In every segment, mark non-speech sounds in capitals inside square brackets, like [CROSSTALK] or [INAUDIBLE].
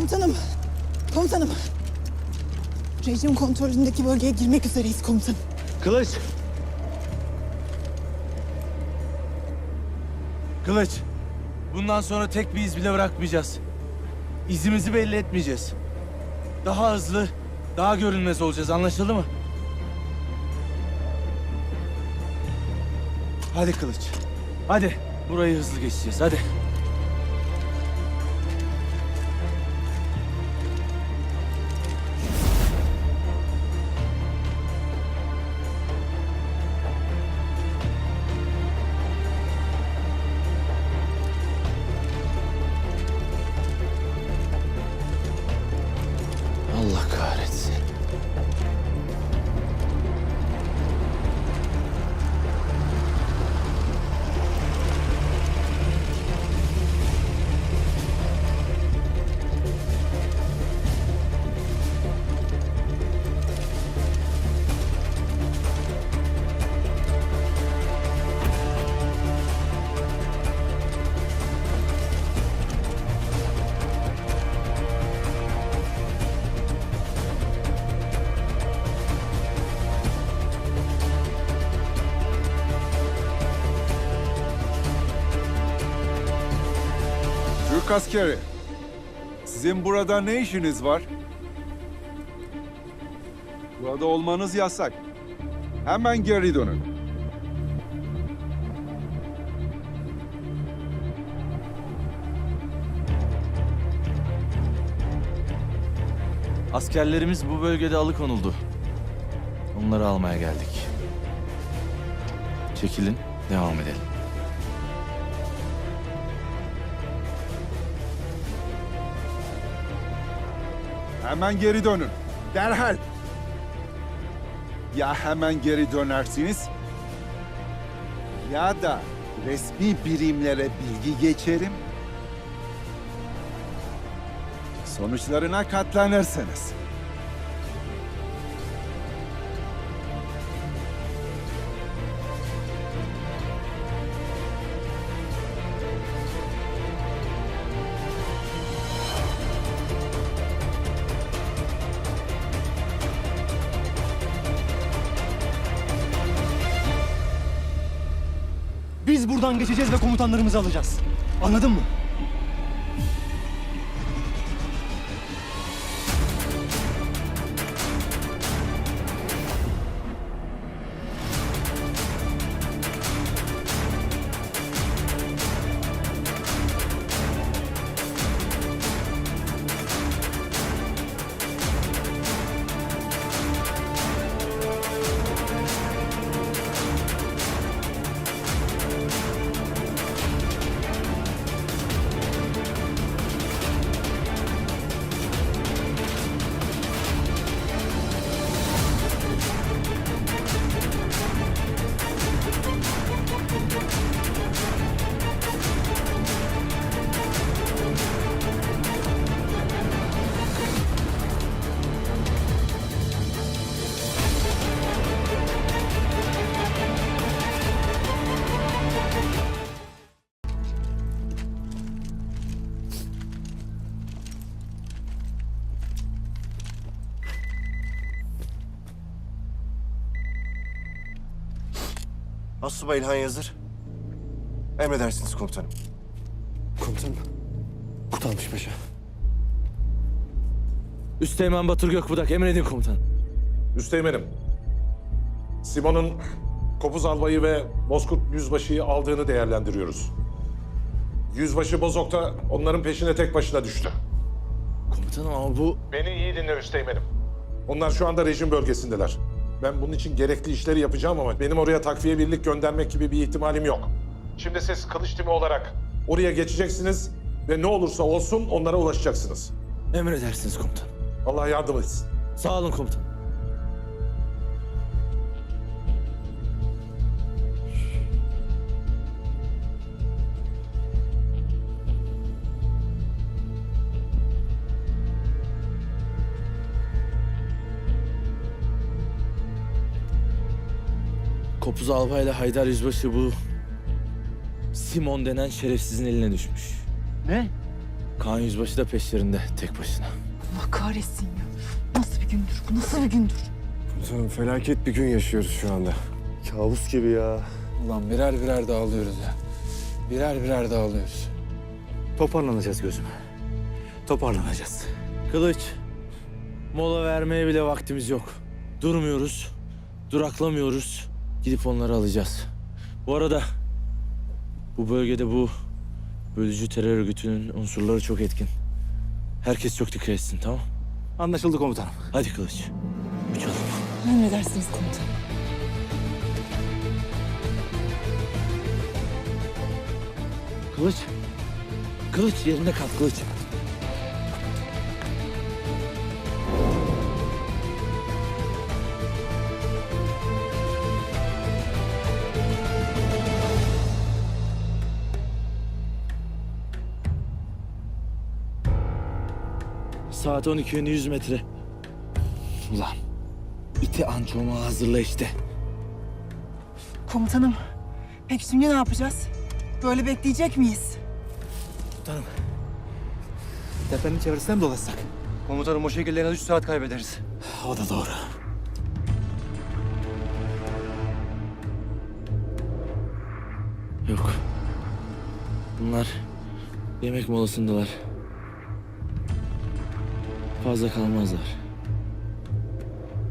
Komutanım. Komutanım. Rejim kontrolündeki bölgeye girmek üzereyiz komutanım. Kılıç! Kılıç! Bundan sonra tek bir iz bile bırakmayacağız. İzimizi belli etmeyeceğiz. Daha hızlı, daha görünmez olacağız. Anlaşıldı mı? Hadi Kılıç. Hadi. Burayı hızlı geçeceğiz. Hadi. Türk askeri. Sizin burada ne işiniz var? Burada olmanız yasak. Hemen geri dönün. Askerlerimiz bu bölgede alıkonuldu. Onları almaya geldik. Çekilin, devam edelim. Hemen geri dönün. Derhal. Ya hemen geri dönersiniz ya da resmi birimlere bilgi geçerim. Sonuçlarına katlanırsınız. Geçeceğiz ve komutanlarımızı alacağız. Anladın mı? Asubay İlhan Yazır. Emredersiniz komutanım. Komutanım. Kurtarmış paşa. Üsteğmen Batur Gökbudak, emredin komutanım. Üsteğmenim, Simon'un Kopuz Albayı ve Bozkurt Yüzbaşı'yı aldığını değerlendiriyoruz. Yüzbaşı Bozok da onların peşine tek başına düştü. Komutanım ama bu... Beni iyi dinle Üsteğmenim. Onlar şu anda rejim bölgesindeler. Ben bunun için gerekli işleri yapacağım ama benim oraya takviye birlik göndermek gibi bir ihtimalim yok. Şimdi siz kılıç timi olarak oraya geçeceksiniz ve ne olursa olsun onlara ulaşacaksınız. Emredersiniz komutanım. Allah yardım etsin. Sağ olun komutanım. Kopuz Albay ile Haydar Yüzbaşı bu... Simon denen şerefsizin eline düşmüş. Ne? Kaan Yüzbaşı da peşlerinde tek başına. Allah kahretsin ya. Nasıl bir gündür bu? Nasıl bir gündür? Komutanım felaket bir gün yaşıyoruz şu anda. Kabus gibi ya. Ulan birer birer dağılıyoruz ya. Birer birer dağılıyoruz. Toparlanacağız gözüm. Toparlanacağız. Kılıç, mola vermeye bile vaktimiz yok. Durmuyoruz, duraklamıyoruz. Gidip onları alacağız. Bu arada bu bölgede bu bölücü terör örgütünün unsurları çok etkin. Herkes çok dikkat etsin tamam? Anlaşıldı komutanım. Hadi Kılıç. Uçalım. Emredersiniz komutanım. Kılıç. Kılıç yerinde kal Kılıç. Saat 12 yönü 100 metre. Ulan iti ançoma hazırla işte. Komutanım. Peki şimdi ne yapacağız? Böyle bekleyecek miyiz? Komutanım Tepenin çevresine mi dolaşsak? Komutanım o şekilde en az 3 saat kaybederiz. o da doğru. Yok. Bunlar yemek molasındalar. Fazla kalmazlar.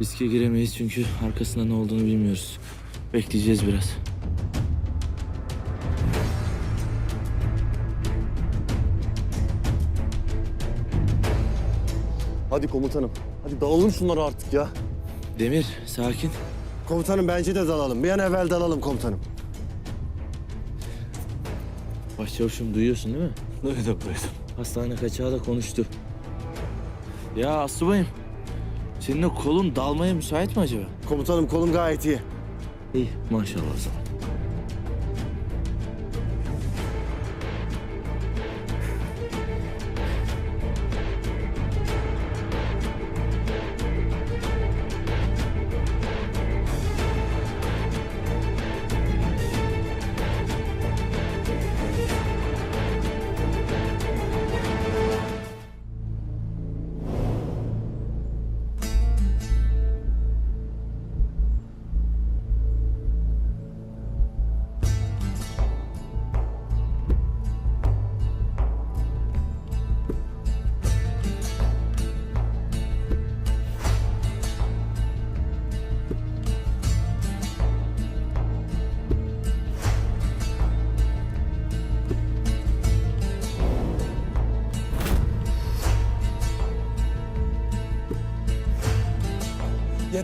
Riske giremeyiz çünkü arkasında ne olduğunu bilmiyoruz. Bekleyeceğiz biraz. Hadi komutanım. Hadi dalalım şunları artık ya. Demir, sakin. Komutanım bence de dalalım. Bir an evvel dalalım komutanım. Başçavuşum duyuyorsun değil mi? Duydum duydum. Hastane kaçağı da konuştu. Ya Asubayım, senin o kolun dalmaya müsait mi acaba? Komutanım kolum gayet iyi. İyi, maşallah o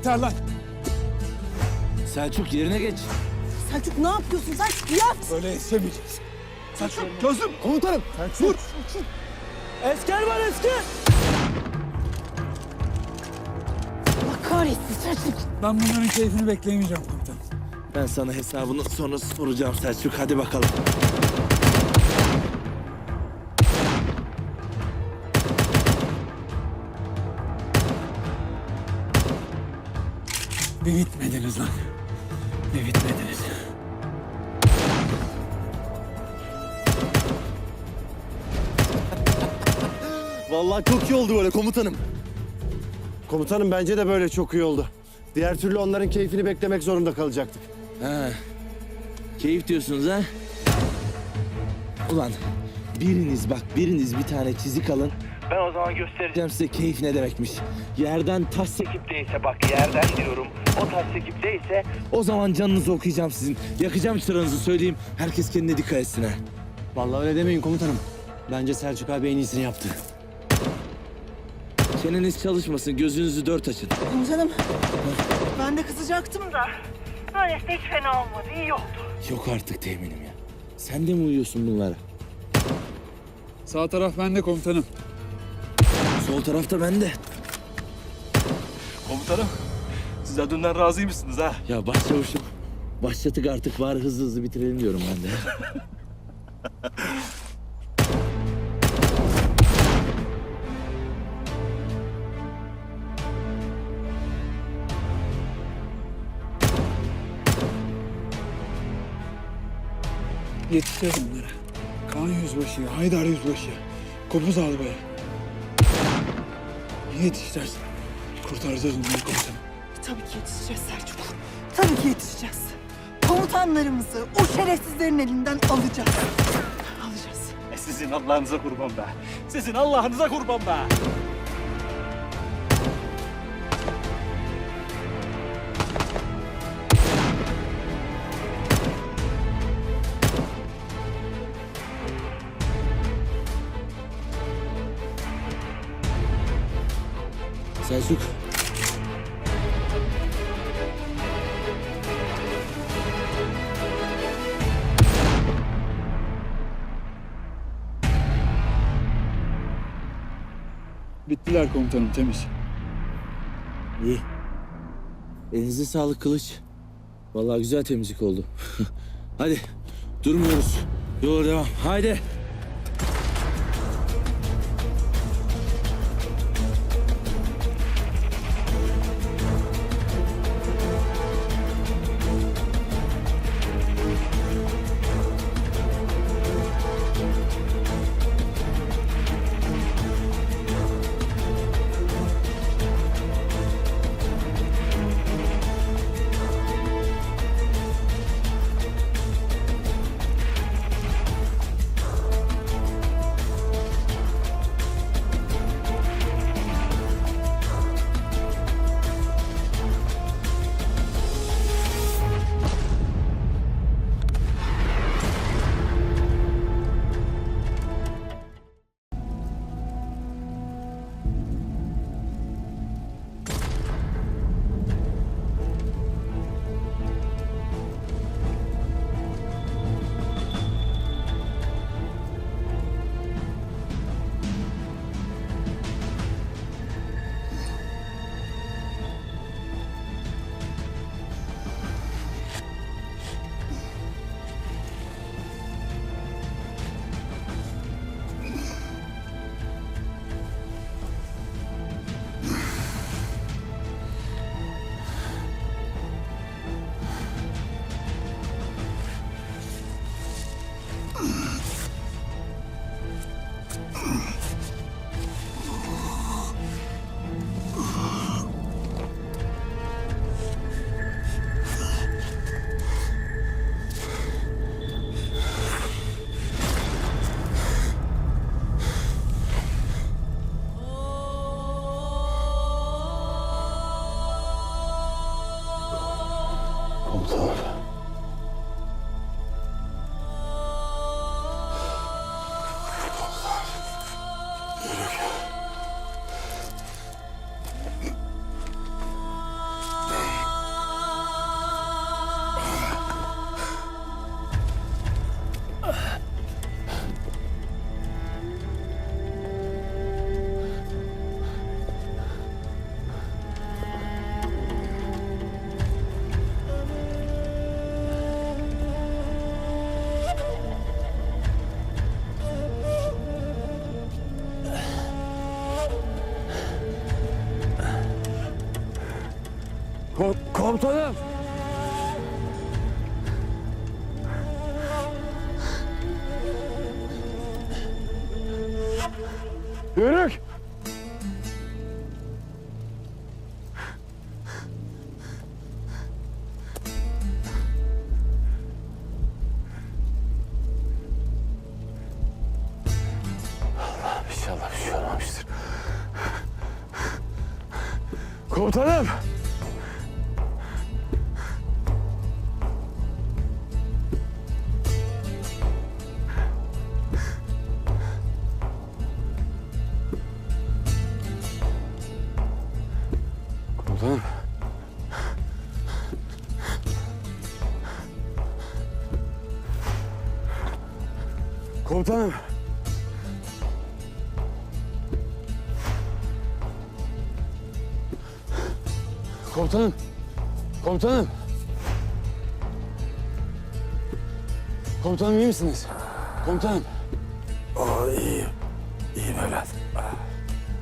Yeter lan. Selçuk yerine geç. Selçuk ne yapıyorsun? Selçuk yat! Böyle yetişemeyeceğiz. Gözüm komutanım. Dur. Esker var esker. Allah kahretsin Selçuk. Ben bunların keyfini bekleyemeyeceğim komutanım. Ben sana hesabını sonra soracağım Selçuk. Hadi bakalım. Bir bitmediniz lan. Bir bitmediniz. Vallahi çok iyi oldu böyle komutanım. Komutanım bence de böyle çok iyi oldu. Diğer türlü onların keyfini beklemek zorunda kalacaktık. Ha. Keyif diyorsunuz ha? Ulan biriniz bak biriniz bir tane çizik alın. Ben o zaman göstereceğim size keyif ne demekmiş. Yerden taş sekip değilse bak yerden diyorum o taş sekip değilse o zaman canınızı okuyacağım sizin. Yakacağım çıranızı söyleyeyim. Herkes kendine dikkat etsin ha. Vallahi öyle demeyin komutanım. Bence Selçuk abi en iyisini yaptı. Çeneniz çalışmasın gözünüzü dört açın. Komutanım. Ben de kızacaktım da. böylesi hiç fena olmadı iyi oldu. Yok artık teminim ya. Sen de mi uyuyorsun bunlara? Sağ taraf bende komutanım. Sol tarafta bende. Komutanım. Siz adından razıymışsınız ha? Ya başçavuşum. Başlatık artık var hızlı hızlı bitirelim diyorum ben de. [LAUGHS] Yetişeceğiz bunlara. Kaan Yüzbaşı, Haydar Yüzbaşı. Kopuz albay. Yetişeceğiz. Kurtaracağız onları komutanım. Tabii ki yetişeceğiz Selçuk. Tabii ki yetişeceğiz. Komutanlarımızı o şerefsizlerin elinden alacağız. Alacağız. E sizin Allah'ınıza kurban be. Sizin Allah'ınıza kurban be. Selçuk. Bittiler komutanım temiz. İyi. Elinize sağlık kılıç. Vallahi güzel temizlik oldu. [LAUGHS] Hadi durmuyoruz. Yola devam. Haydi. Komutanım. Yürük. Komutanım. Komutanım iyi misiniz? Komutanım. Aa, iyiyim. İyiyim evlat.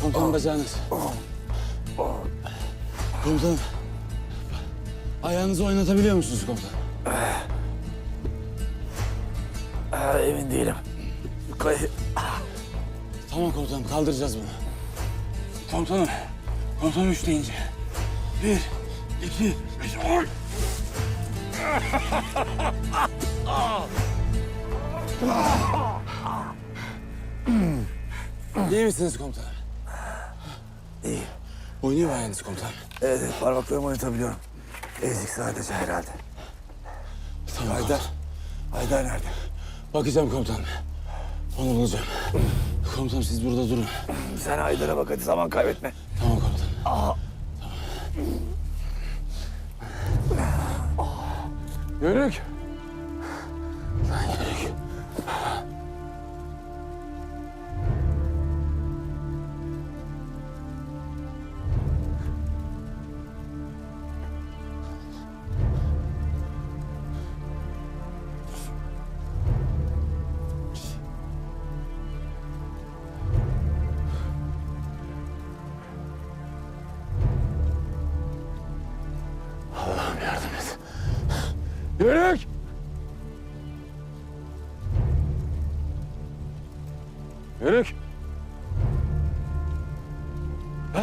Komutanım bacağınız. Komutanım. Ayağınızı oynatabiliyor musunuz komutanım? emin değilim. Kay Tamam komutanım kaldıracağız bunu. Komutanım. Komutanım üç deyince. Bir, iki, üç. Oy! İyi misiniz komutanım? İyi. Oynuyor mu ayağınız komutanım? Evet, parmaklarımı oynatabiliyorum. Ezik sadece herhalde. Tamam. Haydar. Haydar nerede? Bakacağım komutanım. Onu bulacağım. Komutanım siz burada durun. Sen Haydar'a bak hadi zaman kaybetme. Tamam komutanım. Tamam. Yörük. Yörük. Ha?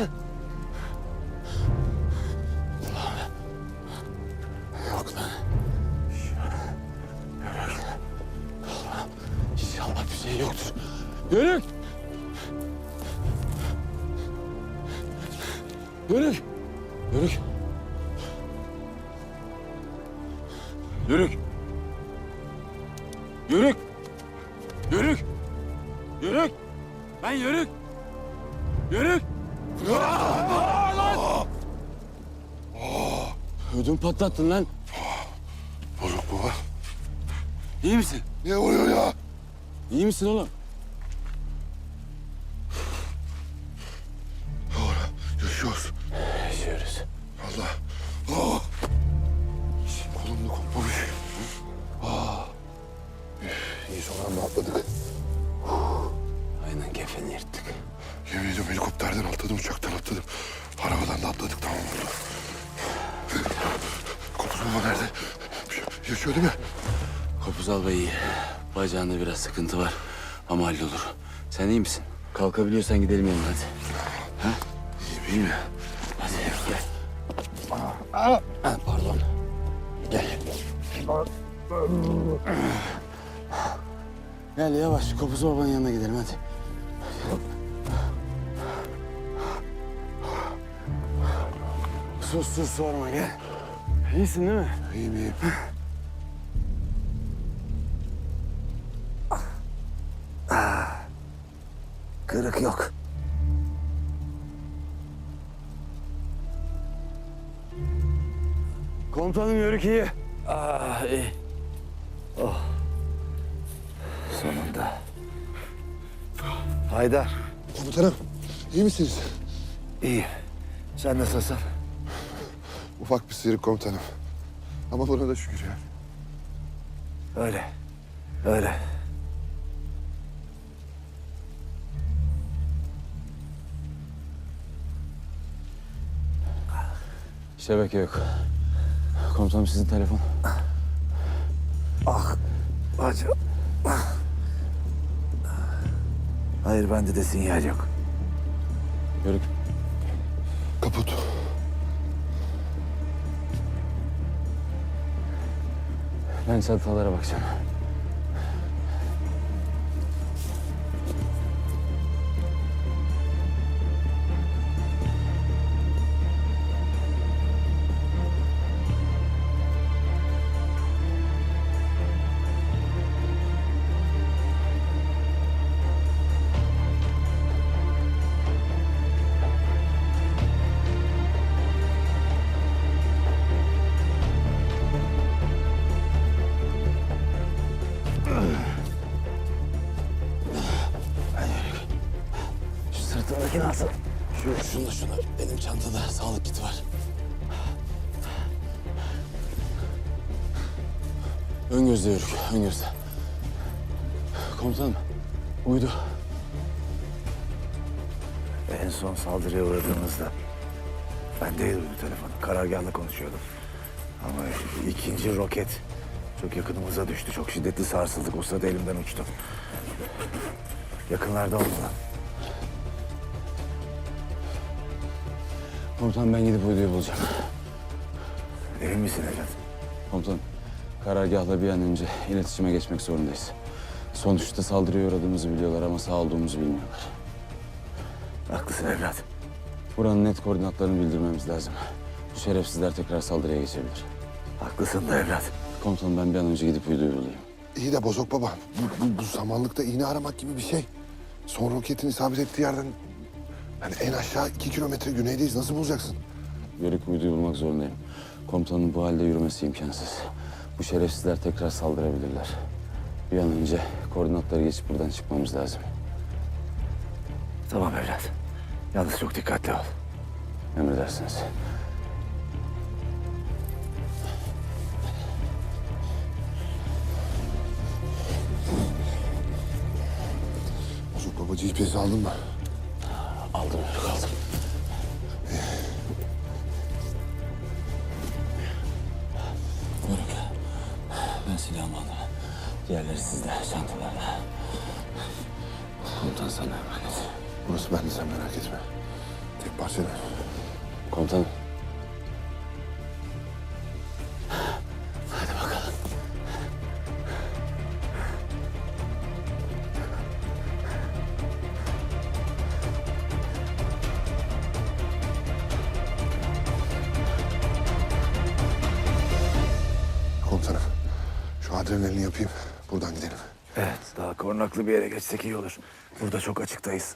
Patlattın lan. Bozuk baba. İyi misin? Ne oluyor ya? İyi misin oğlum? Sıkıntı var ama hallolur. Sen iyi misin? Kalkabiliyorsan gidelim yanına hadi. İyiyim iyiyim ya. Hadi gel. Ha, pardon. Gel. Gel yavaş. Kopuz babanın yanına gidelim hadi. Sus sus sorma gel. İyisin değil mi? İyiyim iyiyim. Kırık yok. Komutanım yörük iyi. Ah iyi. Oh. Sonunda. Haydar. Komutanım iyi misiniz? İyi. Sen nasılsın? Ufak bir sıyrık komutanım. Ama buna da şükür ya. Öyle. Öyle. Şebeke yok. Komutanım sizin telefon. Ah. Bacım. Ah. Hayır bende de sinyal yok. Yörük. Kaput. Ben çantalara bakacağım. Yüzde yürük, ön gerisi. Komutanım, uydu. En son saldırıya uğradığımızda ben değildi bu telefon. Karargahla konuşuyordum. Ama ikinci roket çok yakınımıza düştü. Çok şiddetli sarsıldık. O sırada elimden uçtu. Yakınlarda oldu lan. Komutanım ben gidip uyduyu bulacağım. Emin misin Necat? Komutanım karargahla bir an önce iletişime geçmek zorundayız. Sonuçta saldırıya uğradığımızı biliyorlar ama sağ olduğumuzu bilmiyorlar. Haklısın evlat. Buranın net koordinatlarını bildirmemiz lazım. Şerefsizler tekrar saldırıya geçebilir. Haklısın da evlat. Komutanım ben bir an önce gidip uyduyu bulayım. İyi de bozok baba. Bu, bu, bu samanlıkta iğne aramak gibi bir şey. Son roketin isabet ettiği yerden... Yani en aşağı iki kilometre güneydeyiz. Nasıl bulacaksın? Yörük uyduyu bulmak zorundayım. Komutanın bu halde yürümesi imkansız. Bu şerefsizler tekrar saldırabilirler. Bir an önce koordinatları geçip buradan çıkmamız lazım. Tamam evlat. Yalnız çok dikkatli ol. Emredersiniz. Bozok baba GPS aldın mı? Aldım aldım. Ben silahımı aldım. Diğerleri sizde, çantalarda. Komutan sana emanet. Burası bende sen merak etme. Tek parça değil. Komutanım. Komutanım. Korunaklı bir yere geçsek iyi olur. Burada çok açıktayız.